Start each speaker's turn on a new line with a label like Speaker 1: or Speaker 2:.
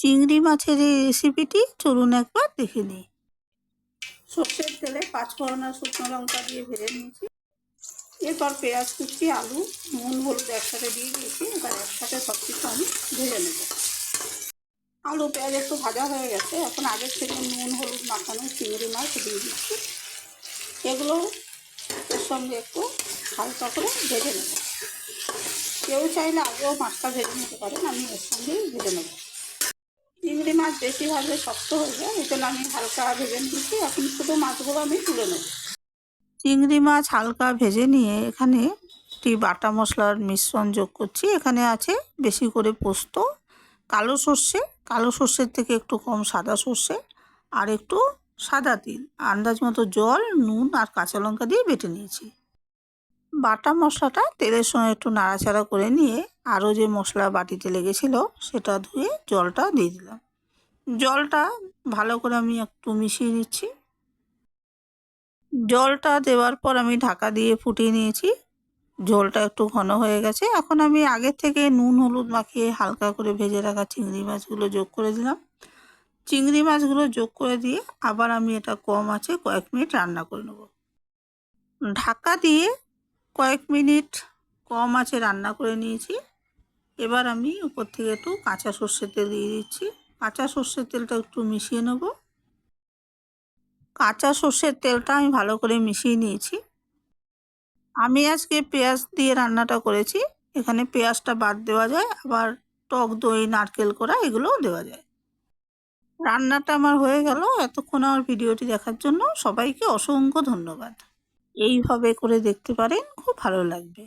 Speaker 1: চিংড়ি মাছের এই রেসিপিটি চলুন একবার দেখে নিই। সর্ষের তেলে পাঁচফোড়ন আর শুকনো লঙ্কা দিয়ে ভেজে নিয়েছি। এরপর পেঁয়াজ কুচি, আলু, নুন, হলুদ একসাথে দিয়ে দিয়েছি। এবার একসাথে সব কিছু আমি ভেজে নেব। আলু, পেঁয়াজ একটু ভাজা হয়ে গেছে। এখন আগের থেকে নুন, হলুদ মাখানো চিংড়ি মাছ দিয়ে দিচ্ছি। এগুলো এর সঙ্গে একটু হালকা করে ভেজে নেব। কেউ চাইলে আগেও মাছটা ভেজে নিতে পারেন। আমি এর সঙ্গেই ভেজে নেব। চিংড়ি মাছ বেশি ভাজলে শক্ত হয়ে যায়, এই জন্য আমি হালকা ভেজে নিয়েছি। এখন শুধু মাছগুলো আমি তুলে নেব। চিংড়ি মাছ হালকা ভেজে নিয়ে এখানে একটি বাটা মশলার মিশ্রণ যোগ করছি। এখানে আছে বেশি করে পোস্ত, কালো সর্ষে, কালো সর্ষের থেকে একটু কম সাদা সর্ষে আর একটু সাদা তিল। আন্দাজ মতো জল, নুন আর কাঁচা লঙ্কা দিয়ে বেটে নিয়েছি। বাটা মশলাটা তেলের সঙ্গে একটু নাড়াচাড়া করে নিয়ে আরও যে মশলা বাটিতে লেগেছিল সেটা ধুয়ে জলটা দিয়ে দিলাম। জলটা ভালো করে আমি একটু মিশিয়ে নিচ্ছি। জলটা দেওয়ার পর আমি ঢাকা দিয়ে ফুটিয়ে নিয়েছি। ঝোলটা একটু ঘন হয়ে গেছে। এখন আমি আগের থেকে নুন, হলুদ মাখিয়ে হালকা করে ভেজে রাখা চিংড়ি মাছগুলো যোগ করে দিলাম। চিংড়ি মাছগুলো যোগ করে দিয়ে আবার আমি এটা কম আছে কয়েক মিনিট রান্না করে নেব। ঢাকা দিয়ে কয়েক মিনিট কম আছে রান্না করে নিয়েছি। এবার আমি উপর থেকে একটু কাঁচা সর্ষের তেল দিয়ে দিচ্ছি। কাঁচা সর্ষের তেলটা একটু মিশিয়ে নেব। কাঁচা সর্ষের তেলটা আমি ভালো করে মিশিয়ে নিয়েছি। আমি আজকে পেঁয়াজ দিয়ে রান্নাটা করেছি। এখানে পেঁয়াজটা বাদ দেওয়া যায়, আবার টক দই, নারকেল করা এগুলোও দেওয়া যায়। রান্নাটা আমার হয়ে গেল এতক্ষণ আমার ভিডিওটি দেখার জন্য। সবাইকে অসংখ্য ধন্যবাদ। এইভাবে করে দেখতে পারেন, খুব ভালো লাগবে।